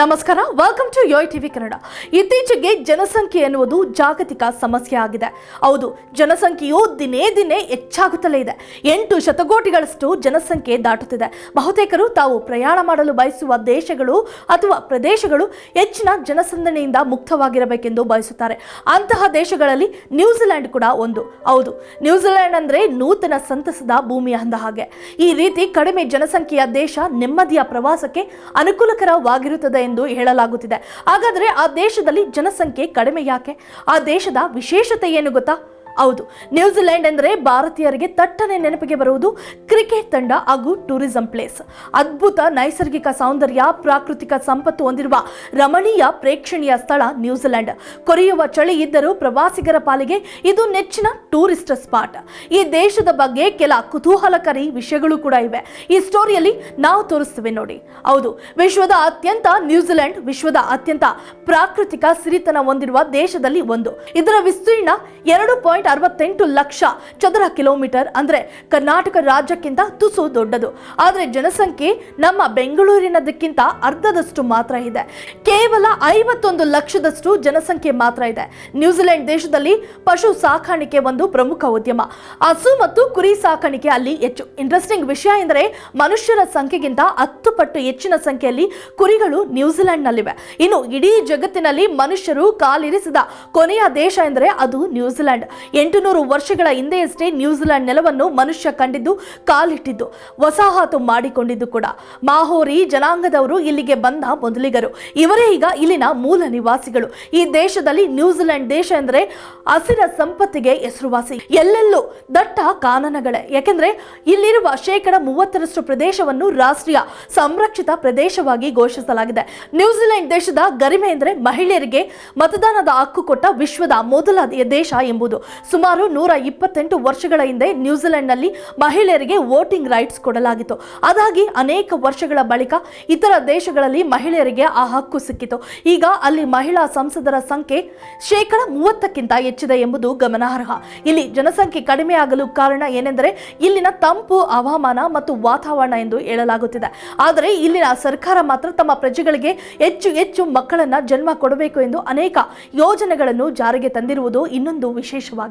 ನಮಸ್ಕಾರ welcome to YoYo TV Kannada ಇತ್ತೀಚೆಗೆ ಜನಸಂಖ್ಯೆ ಎನ್ನುವುದು ಜಾಗತಿಕ ಸಮಸ್ಯೆ ಆಗಿದೆ. ಹೌದು, ಜನಸಂಖ್ಯೆಯು ದಿನೇ ದಿನೇ ಹೆಚ್ಚಾಗುತ್ತಲೇ ಇದೆ. ಎಂಟು ಶತಕೋಟಿಗಳಷ್ಟು ಜನಸಂಖ್ಯೆ ದಾಟುತ್ತಿದೆ. ಬಹುತೇಕರು ತಾವು ಪ್ರಯಾಣ ಮಾಡಲು ಬಯಸುವ ದೇಶಗಳು ಅಥವಾ ಪ್ರದೇಶಗಳು ಹೆಚ್ಚಿನ ಜನಸಂದಣಿಯಿಂದ ಮುಕ್ತವಾಗಿರಬೇಕೆಂದು ಬಯಸುತ್ತಾರೆ. ಅಂತಹ ದೇಶಗಳಲ್ಲಿ ನ್ಯೂಜಿಲೆಂಡ್ ಕೂಡ ಒಂದು. ಹೌದು ನ್ಯೂಜಿಲೆಂಡ್ ಅಂದರೆ ನೂತನ ಸಂತಸದ ಭೂಮಿ ಅಂದ ಹಾಗೆ. ಈ ರೀತಿ ಕಡಿಮೆ ಜನಸಂಖ್ಯೆಯ ದೇಶ ನೆಮ್ಮದಿಯ ಪ್ರವಾಸಕ್ಕೆ ಅನುಕೂಲಕರವಾಗಿರುತ್ತದೆ ಎಂದು ಹೇಳಲಾಗುತ್ತಿದೆ. ಹಾಗಾದರೆ ಆ ದೇಶದಲ್ಲಿ ಜನಸಂಖ್ಯೆ ಕಡಿಮೆ ಯಾಕೆ? ಆ ದೇಶದ ವಿಶೇಷತೆ ಏನು ಗೊತ್ತಾ? ಹೌದು. ನ್ಯೂಜಿಲೆಂಡ್ ಎಂದರೆ ಭಾರತೀಯರಿಗೆ ತಟ್ಟನೆ ನೆನಪಿಗೆ ಬರುವುದು ಕ್ರಿಕೆಟ್ ತಂಡ ಹಾಗೂ ಟೂರಿಸಂ ಪ್ಲೇಸ್. ಅದ್ಭುತ ನೈಸರ್ಗಿಕ ಸೌಂದರ್ಯ, ಪ್ರಾಕೃತಿಕ ಸಂಪತ್ತು ಹೊಂದಿರುವ ರಮಣೀಯ ಪ್ರೇಕ್ಷಣೀಯ ಸ್ಥಳ ನ್ಯೂಜಿಲೆಂಡ್. ಕೊರೆಯುವ ಚಳಿ ಇದ್ದರೂ ಪ್ರವಾಸಿಗರ ಪಾಲಿಗೆ ಇದು ನೆಚ್ಚಿನ ಟೂರಿಸ್ಟ್ ಸ್ಪಾಟ್. ಈ ದೇಶದ ಬಗ್ಗೆ ಕೆಲ ಕುತೂಹಲಕಾರಿ ವಿಷಯಗಳು ಕೂಡ ಇವೆ. ಈ ಸ್ಟೋರಿಯಲ್ಲಿ ನಾವು ತೋರಿಸ್ತೇವೆ ನೋಡಿ. ಹೌದು, ವಿಶ್ವದ ಅತ್ಯಂತ ನ್ಯೂಜಿಲೆಂಡ್ ವಿಶ್ವದ ಅತ್ಯಂತ ಪ್ರಾಕೃತಿಕ ಸಿರಿತನ ಹೊಂದಿರುವ ದೇಶದಲ್ಲಿ ಒಂದು. ಇದರ ವಿಸ್ತೀರ್ಣ ಎರಡು ಪಾಯಿಂಟ್ ಅರವತ್ತೆಂಟು ಲಕ್ಷ ಚದರ ಕಿಲೋಮೀಟರ್ ಅಂದ್ರೆ ಕರ್ನಾಟಕ ರಾಜ್ಯಕ್ಕಿಂತ ತುಸು ದೊಡ್ಡದು. ಆದರೆ ಜನಸಂಖ್ಯೆ ನಮ್ಮ ಬೆಂಗಳೂರಿನದಕ್ಕಿಂತ ಅರ್ಧದಷ್ಟು ಮಾತ್ರ ಇದೆ. ಕೇವಲ ಐವತ್ತೊಂದು ಲಕ್ಷದಷ್ಟು ಜನಸಂಖ್ಯೆ ಮಾತ್ರ ಇದೆ. ನ್ಯೂಜಿಲೆಂಡ್ ದೇಶದಲ್ಲಿ ಪಶು ಸಾಕಾಣಿಕೆ ಒಂದು ಪ್ರಮುಖ ಉದ್ಯಮ. ಹಸು ಮತ್ತು ಕುರಿ ಸಾಕಾಣಿಕೆ ಅಲ್ಲಿ ಹೆಚ್ಚು. ಇಂಟ್ರೆಸ್ಟಿಂಗ್ ವಿಷಯ ಎಂದರೆ ಮನುಷ್ಯರ ಸಂಖ್ಯೆಗಿಂತ ಹತ್ತು ಪಟ್ಟು ಹೆಚ್ಚಿನ ಸಂಖ್ಯೆಯಲ್ಲಿ ಕುರಿಗಳು ನ್ಯೂಜಿಲೆಂಡ್ನಲ್ಲಿವೆ. ಇನ್ನು ಇಡೀ ಜಗತ್ತಿನಲ್ಲಿ ಮನುಷ್ಯರು ಕಾಲಿರಿಸಿದ ಕೊನೆಯ ದೇಶ ಎಂದರೆ ಅದು ನ್ಯೂಜಿಲೆಂಡ್. ಎಂಟುನೂರು ವರ್ಷಗಳ ಹಿಂದೆಯಷ್ಟೇ ನ್ಯೂಜಿಲೆಂಡ್ ನೆಲವನ್ನು ಮನುಷ್ಯ ಕಂಡಿದ್ದು ಕಾಲಿಟ್ಟಿದ್ದು, ವಸಾಹತು ಮಾಡಿಕೊಂಡಿದ್ದು ಕೂಡ. ಮಾಹೋರಿ ಜನಾಂಗದವರು ಇಲ್ಲಿಗೆ ಬಂದ ಮೊದಲಿಗರು. ಇವರೇ ಈಗ ಇಲ್ಲಿನ ಮೂಲ ನಿವಾಸಿಗಳು. ಈ ದೇಶದಲ್ಲಿ ನ್ಯೂಜಿಲೆಂಡ್ ದೇಶ ಎಂದರೆ ಹಸಿರ ಸಂಪತ್ತಿಗೆ ಹೆಸರುವಾಸಿ. ಎಲ್ಲೆಲ್ಲೂ ದಟ್ಟ ಕಾನನಗಳೇ. ಯಾಕೆಂದ್ರೆ ಇಲ್ಲಿರುವ ಶೇಕಡ ಮೂವತ್ತರಷ್ಟು ಪ್ರದೇಶವನ್ನು ರಾಷ್ಟ್ರೀಯ ಸಂರಕ್ಷಿತ ಪ್ರದೇಶವಾಗಿ ಘೋಷಿಸಲಾಗಿದೆ. ನ್ಯೂಜಿಲೆಂಡ್ ದೇಶದ ಗರಿಮೆ ಎಂದರೆ ಮಹಿಳೆಯರಿಗೆ ಮತದಾನದ ಹಕ್ಕು ಕೊಟ್ಟ ವಿಶ್ವದ ಮೊದಲ ದೇಶ ಎಂಬುದು. ಸುಮಾರು ನೂರ ಇಪ್ಪತ್ತೆಂಟು ವರ್ಷಗಳ ಹಿಂದೆ ನ್ಯೂಜಿಲೆಂಡ್ನಲ್ಲಿ ಮಹಿಳೆಯರಿಗೆ ವೋಟಿಂಗ್ ರೈಟ್ಸ್ ಕೊಡಲಾಗಿತ್ತು. ಅದಾಗಿ ಅನೇಕ ವರ್ಷಗಳ ಬಳಿಕ ಇತರ ದೇಶಗಳಲ್ಲಿ ಮಹಿಳೆಯರಿಗೆ ಆ ಹಕ್ಕು ಸಿಕ್ಕಿತು. ಈಗ ಅಲ್ಲಿ ಮಹಿಳಾ ಸಂಸದರ ಸಂಖ್ಯೆ ಶೇಕಡ ಮೂವತ್ತಕ್ಕಿಂತ ಹೆಚ್ಚಿದೆ ಎಂಬುದು ಗಮನಾರ್ಹ. ಇಲ್ಲಿ ಜನಸಂಖ್ಯೆ ಕಡಿಮೆಯಾಗಲು ಕಾರಣ ಏನೆಂದರೆ ಇಲ್ಲಿನ ತಂಪು, ಹವಾಮಾನ ಮತ್ತು ವಾತಾವರಣ ಎಂದು ಹೇಳಲಾಗುತ್ತಿದೆ. ಆದರೆ ಇಲ್ಲಿನ ಸರ್ಕಾರ ಮಾತ್ರ ತಮ್ಮ ಪ್ರಜೆಗಳಿಗೆ ಹೆಚ್ಚು ಹೆಚ್ಚು ಮಕ್ಕಳನ್ನು ಜನ್ಮ ಕೊಡಬೇಕು ಎಂದು ಅನೇಕ ಯೋಜನೆಗಳನ್ನು ಜಾರಿಗೆ ತಂದಿರುವುದು ಇನ್ನೊಂದು ವಿಶೇಷವಾಗಿದೆ.